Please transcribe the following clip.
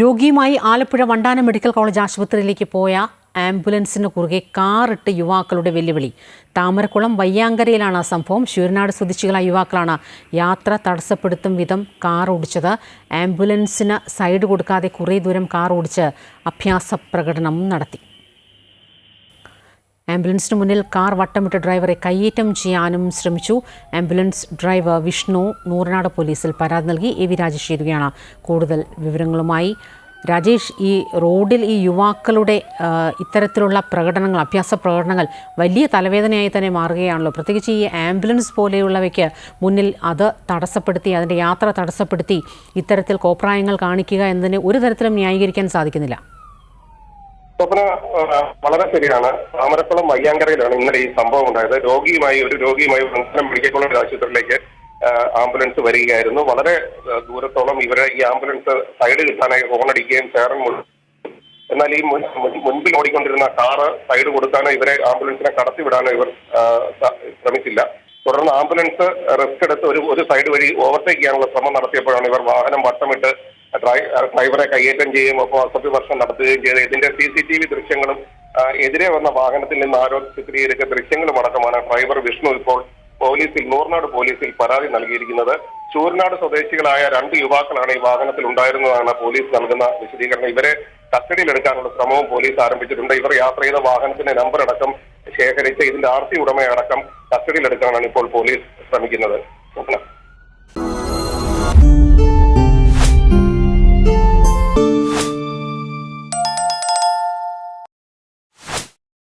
രോഗിയുമായി Alappuzha വണ്ടാന medical college ആശുപത്രിയിലേക്ക് പോയ ആംബുലൻസിന് കുറുകെ കാറിട്ട് യുവാക്കളുടെ വെല്ലുവിളി. താമരക്കുളം വയ്യാങ്കരയിലാണ് സംഭവം. ശൂരനാട് സ്വദേശികളായ യുവാക്കളാണ് യാത്ര തടസ്സപ്പെടുത്തും വിധം കാർ ഓടിച്ചത്. ആംബുലൻസിന് സൈഡ് കൊടുക്കാതെ കുറേ ദൂരം കാർ ഓടിച്ച് അഭ്യാസ പ്രകടനം നടത്തി. ആംബുലൻസിന് മുന്നിൽ കാർ വട്ടമിട്ട ഡ്രൈവറെ കയ്യേറ്റം ചെയ്യാനും ശ്രമിച്ചു. ആംബുലൻസ് ഡ്രൈവർ വിഷ്ണു നൂറനാട് പോലീസിൽ പരാതി നൽകി. എ വി രാജേഷ് ചേരുകയാണ് കൂടുതൽ വിവരങ്ങളുമായി രാജേഷ് ഈ റോഡിൽ ഈ യുവാക്കളുടെ ഇത്തരത്തിലുള്ള പ്രകടനങ്ങൾ അഭ്യാസ പ്രകടനങ്ങൾ വലിയ തലവേദനയായി തന്നെ മാറുകയാണല്ലോ. പ്രത്യേകിച്ച് ഈ ആംബുലൻസ് പോലെയുള്ളവയ്ക്ക് മുന്നിൽ അത് തടസ്സപ്പെടുത്തി അതിന്റെ യാത്ര തടസ്സപ്പെടുത്തി ഇത്തരത്തിൽ കോപ്രായങ്ങൾ കാണിക്കുക എന്നതിനെ ഒരു തരത്തിലും ന്യായീകരിക്കാൻ സാധിക്കുന്നില്ല. സ്വപ്ന വളരെ ശരിയാണ്. താമരക്കുളം വയ്യാങ്കരയിലാണ് ഇന്നലെ ഈ സംഭവം ഉണ്ടായത്. രോഗിയുമായി ഒരു രോഗിയുമായി ബന്ധനം മെഡിക്കൽ ആശുപത്രിയിലേക്ക് ആംബുലൻസ് വരികയായിരുന്നു. വളരെ ദൂരത്തോളം ഇവരെ ഈ ആംബുലൻസ് സൈഡ് കിട്ടാനായി ഹോണടിക്കുകയും ചേർന്ന് എന്നാൽ ഈ മുൻ- മുൻ- മുൻപിൽ ഓടിക്കൊണ്ടിരുന്ന കാറ് സൈഡ് കൊടുക്കാനോ ഇവരെ ആംബുലൻസിനെ കടത്തിവിടാനോ ഇവർ ശ്രമിച്ചില്ല. തുടർന്ന് ആംബുലൻസ് റിസ്ക് എടുത്ത് ഒരു ഒരു സൈഡ് വഴി ഓവർടേക്ക് ചെയ്യാനുള്ള ശ്രമം നടത്തിയപ്പോഴാണ് ഇവർ വാഹനം വട്ടമിട്ട് ഡ്രൈവറെ കയ്യേറ്റം ചെയ്യുകയും ഒപ്പം അസഭ്യവർഷം നടത്തുകയും ചെയ്ത് ഇതിന്റെ സി സി ടി വി ദൃശ്യങ്ങളും എതിരെ വന്ന വാഹനത്തിൽ നിന്ന് ആരോ ചിത്രീകരിച്ച ദൃശ്യങ്ങളും അടക്കമാണ് ഡ്രൈവർ വിഷ്ണു ഇപ്പോൾ പോലീസിൽ നൂർനാട് പോലീസിൽ പരാതി നൽകിയിരിക്കുന്നത്. ചൂർനാട് സ്വദേശികളായ രണ്ട് യുവാക്കളാണ് ഈ വാഹനത്തിൽ ഉണ്ടായിരുന്നതാണ് പോലീസ് നൽകുന്ന വിശദീകരണം. ഇവരെ കസ്റ്റഡിയിലെടുക്കാനുള്ള ശ്രമവും പോലീസ് ആരംഭിച്ചിട്ടുണ്ട്. ഇവർ യാത്ര ചെയ്ത വാഹനത്തിന്റെ നമ്പർ അടക്കം ശേഖരിച്ച് ഇതിന്റെ ആർ സി ഉടമയടക്കം കസ്റ്റഡിയിലെടുക്കാനാണ് ഇപ്പോൾ പോലീസ് ശ്രമിക്കുന്നത്.